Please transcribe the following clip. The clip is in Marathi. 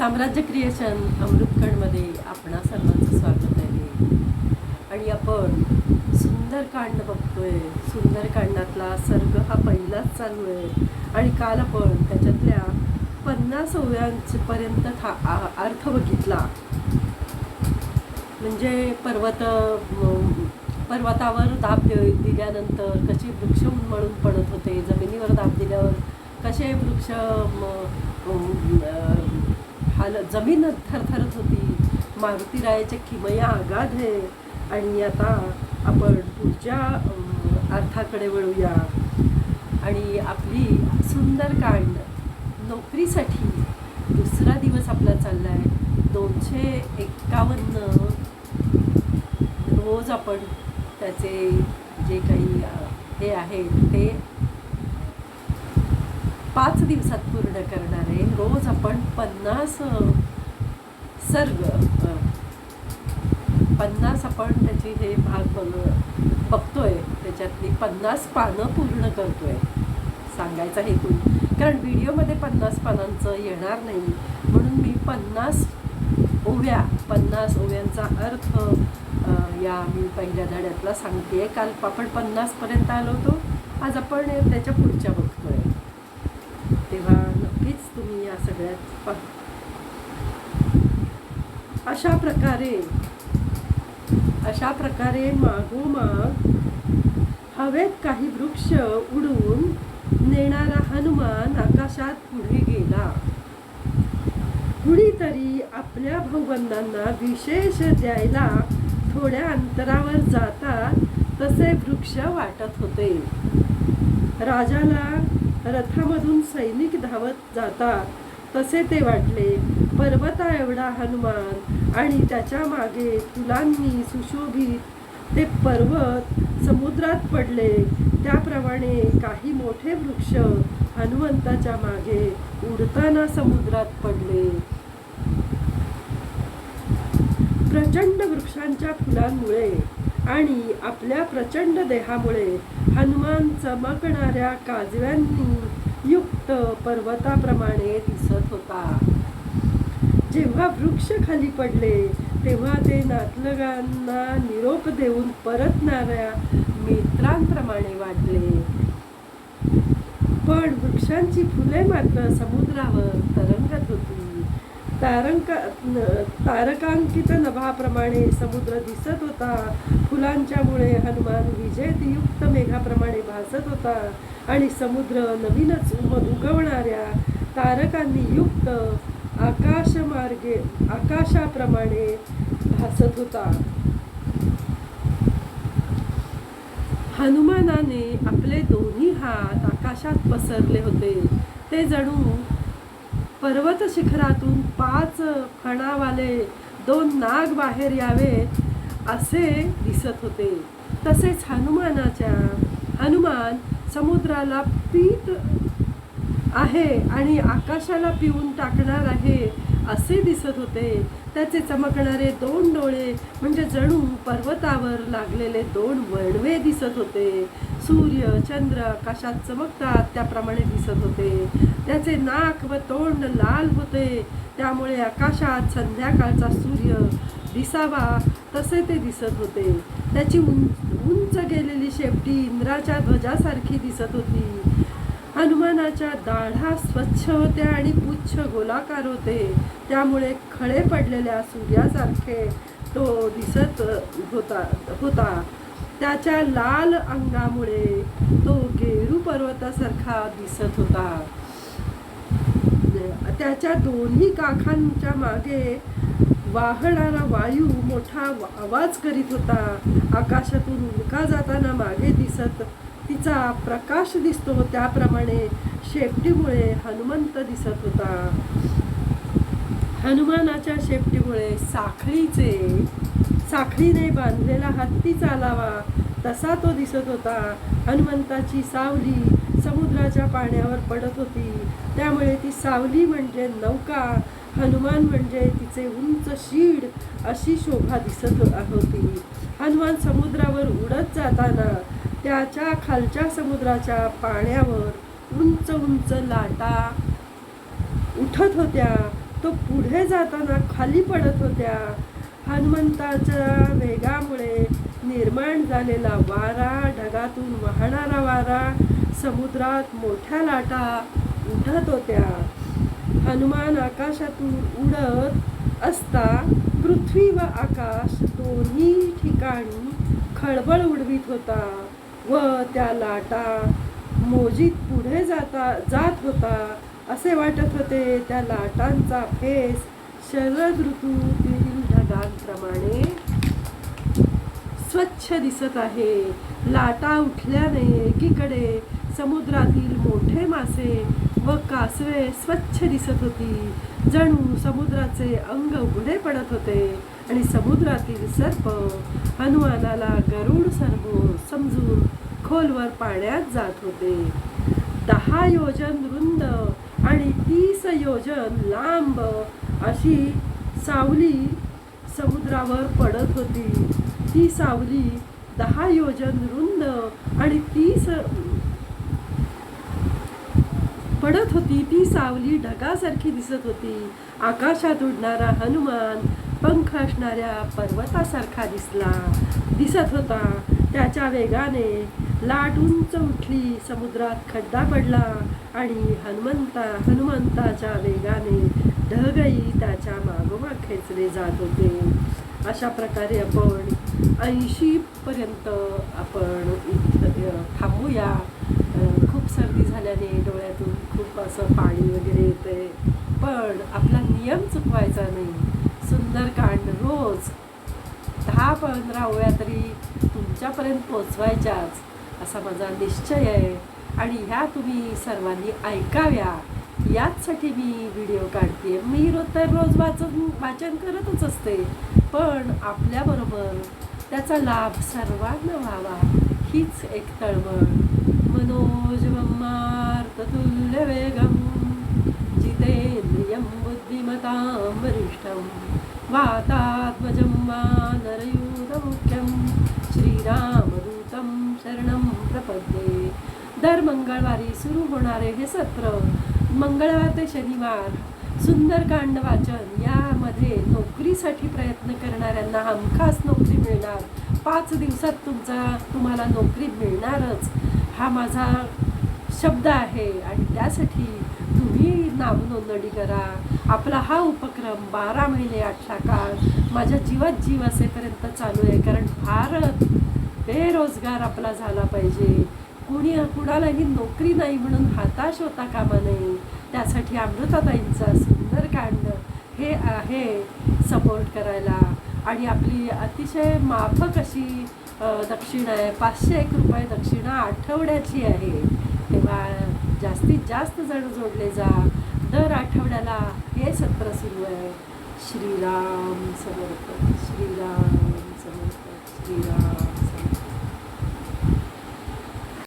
साम्राज्य क्रिएशन अमृतखंडमध्ये आपणा सर्वांचं स्वागत आहे. आणि आपण सुंदरकांड बघतोय. सुंदरकांडातला सर्ग हा पहिलाच चालू आहे. आणि काल आपण त्याच्यातल्या पन्नास ओव्यांपर्यंत था आ- अर्थ बघितला. म्हणजे पर्वत पर्वतावर दाब दिल्यानंतर कशी वृक्ष उन्मळून पडत होते जमिनीवर दाब दिल्यावर कसे वृक्ष हाल जमीन थरथरत होती. मारुतीरायाच्या किमया आगाध आहे. आणि आता आपण पुढच्या अर्थाकडे वळूया. आणि आपली सुंदरकांड नोकरीसाठी दुसरा दिवस आपला चालला आहे दोनशे एक्कावन्न रोज आपण त्याचे जे काही हे आहे ते पाच दिवसात पूर्ण करणार आहे. रोज आपण पन्नास सर्ग पन्नास आपण त्याची हे भाग बघ बघतोय. त्याच्यातली पन्नास पानं पूर्ण करतोय. सांगायचा हेतू कारण व्हिडिओमध्ये पन्नास पानांचं येणार नाही. म्हणून मी पन्नास ओव्या पन्नास ओव्यांचा अर्थ या मी पहिल्या धड्यातला सांगते काल आपण पन्नासपर्यंत आलो होतो. आज आपण त्याच्या पुढच्या बघतो तुम्ही या सगळ्यात पहा अशा प्रकारे अशा प्रकारे मागोमाग हवेत काही वृक्ष उडून नेणारा हनुमान आकाशात पुढे गेला. कुणीतरी आपल्या भाऊबंधांना विशेष द्यायला थोड्या अंतरावर जातात तसे वृक्ष वाटत होते. राजाला रथामधून सैनिक धावत जातात. तसे ते वाटले पर्वता एवढा हनुमान आणि त्याच्यामागे फुलांनी सुशोभित ते पर्वत समुद्रात पडले. त्याप्रमाणे काही मोठे वृक्ष हनुमंताच्या मागे उडताना समुद्रात पडले. प्रचंड वृक्षांच्या फुलांमुळे आणि आपल्या प्रचंड देहामुळे हनुमान चमकणाऱ्या काजव्यांनी युक्त पर्वताप्रमाणे दिसत होता. जेव्हा वृक्ष खाली पडले तेव्हा ते नातलगांना निरोप देऊन परतणाऱ्या मित्रांप्रमाणे वाटले. पण वृक्षांची फुले मात्र समुद्रावर तरंगत होती. तारंक तारकांकित नभाप्रमाणे समुद्र दिसत होता. फुलांच्यामुळे हनुमान विजेतयुक्त मेघाप्रमाणे भासत होता आणि समुद्र नवीनच उम उगवणाऱ्या तारकांनी युक्त आकाशमार्गे आकाशाप्रमाणे भासत होता. हनुमानाने आपले दोन्ही हात आकाशात पसरले होते. ते जणू पर्वत शिखरातून पाच फणावाले दोन नाग बाहेर यावेत असे दिसत होते. तसेच हनुमानाच्या हनुमान समुद्राला पीत आहे आणि आकाशाला पिऊन टाकणार आहे असे दिसत होते. त्याचे चमकणारे दोन डोळे म्हणजे जणू पर्वतावर लागलेले दोन वळवे दिसत होते. सूर्य चंद्र आकाशात चमकतात त्याप्रमाणे दिसत होते. त्याचे नाक व तोंड लाल होते. त्यामुळे आकाशात संध्याकाळचा सूर्य दिसावा तसे ते दिसत होते. त्याची उंच उंच गेलेली शेपटी इंद्राच्या ध्वजासारखी दिसत होती. हनुमानाच्या दाढा स्वच्छ होत्या आणि पुच्छ गोलाकार होते. त्यामुळे खळे पडलेल्या सूर्यासारखे तो दिसत होता होता. त्याच्या लाल अंगामुळे तो गेरू पर्वतासारखा दिसत होता. त्याच्या दोन्ही काखांच्या मागे वाहणारा वायू मोठा आवाज करीत होता. आकाशातून उल्का जाताना मागे दिसत तिचा प्रकाश दिसतो त्याप्रमाणे शेपटीमुळे हनुमंत दिसत होता. हनुमानाच्या शेपटीमुळे साखळीचे साखळीने बांधलेला हत्ती चालावा तसा तो दिसत होता. हनुमंताची सावली समुद्राच्या पाण्यावर पडत होती. त्यामुळे ती सावली म्हणजे नौका हनुमान म्हणजे तिचे उंच शीड अशी शोभा दिसत होती. हनुमान समुद्रावर उडत जाताना त्याच्या खालच्या समुद्राच्या पाण्यावर उंच उंच लाटा उठत होत्या. तो पुढे जाताना खाली पडत होत्या. हनुमंताच्या वेगामुळे निर्माण झालेला वारा ढगातून वाहणारा वारा समुद्रात मोठ्या लाटा उठत होत्या. हनुमान आकाशातून उडत असता पृथ्वी व आकाश दोन्ही ठिकाणी खळबळ उडवीत होता. व त्या लाटा मोजीत पुढे जाता जात होता. असे वाटत होते त्या लाटांचा फेस शरद ऋतूतील ढगांप्रमाणे स्वच्छ दिसत आहे. लाटा उठल्याने एकीकडे समुद्रातील मोठे मासे व कासवे स्वच्छ दिसत होती. जणू समुद्राचे अंग उघडे पडत होते. आणि समुद्रातील सर्प हनुमानाला गरुड सर्प समजून खोलवर पाण्यात जात होते. दहा योजन रुंद आणि तीस योजन लांब अशी सावली समुद्रावर पडत होती. ती सावली दहा योजन रुंद आणि तीस पडत होती. ती सावली ढगासारखी दिसत होती. आकाशात उडणारा हनुमान पंख असणाऱ्या पर्वतासारखा दिसला दिसत होता. त्याच्या वेगाने लाट उंच उठली समुद्रात खड्डा पडला आणि हनुमंता हनुमंताच्या वेगाने ढगही त्याच्या मागोमाग खेचले जात होते. अशा प्रकारे आपण ऐंशी पर्यंत आपण इथं थांबूया. खूप सर्दी झाल्याने डोळ्यातून खूप असं पाणी वगैरे येते पण आपला नियम चुकवायचा नाही. सुंदरकांड रोज दहा पंधरा ओव्या तरी तुमच्यापर्यंत पोचवायच्याच असा माझा निश्चय आहे. आणि ह्या तुम्ही सर्वांनी ऐकाव्या. याचसाठी मी व्हिडिओ काढते मी रोज तर रोज वाचन वाचन करतच असते. पण आपल्याबरोबर त्याचा लाभ सर्वांना व्हावा हीच एक तळमळ. मनोज तुल्य वेगम जितेंद्रियं बुद्धिमतां वरिष्ठम. वातात्मजं वानरयूथमुख्यं श्रीरामदूतं शरणं प्रपद्ये. दर मंगळवारी सुरू होणारे हे सत्र मंगळवार ते शनिवार सुंदरकांड वाचन यामध्ये नोकरीसाठी प्रयत्न करणाऱ्यांना हमखास नोकरी मिळणार. पाच दिवसात तुमचा तुम्हाला नोकरी मिळणारच. हा माझा शब्द आहे आणि त्यासाठी तुम्ही नाव नोंदणी करा. आपला हा उपक्रम बारा महिने आठला काळ माझ्या जीवात जीव असेपर्यंत चालू आहे. कारण भारत बेरोजगार आपला झाला पाहिजे. कुणी कुणालाही नोकरी नाही म्हणून हताश होता कामा नये. त्यासाठी अमृताताईंचा सुंदरकांड हे आहे सपोर्ट करायला. आणि आपली अतिशय माफक अशी दक्षिणा आहे. पाचशे एक रुपये दक्षिणा आठवड्याची आहे. तेव्हा जास्तीत जास्त जण जोडले जा. दर आठवड्याला हे सत्र सुरू आहे. श्रीराम समर्थ श्रीराम समर्थ श्रीराम.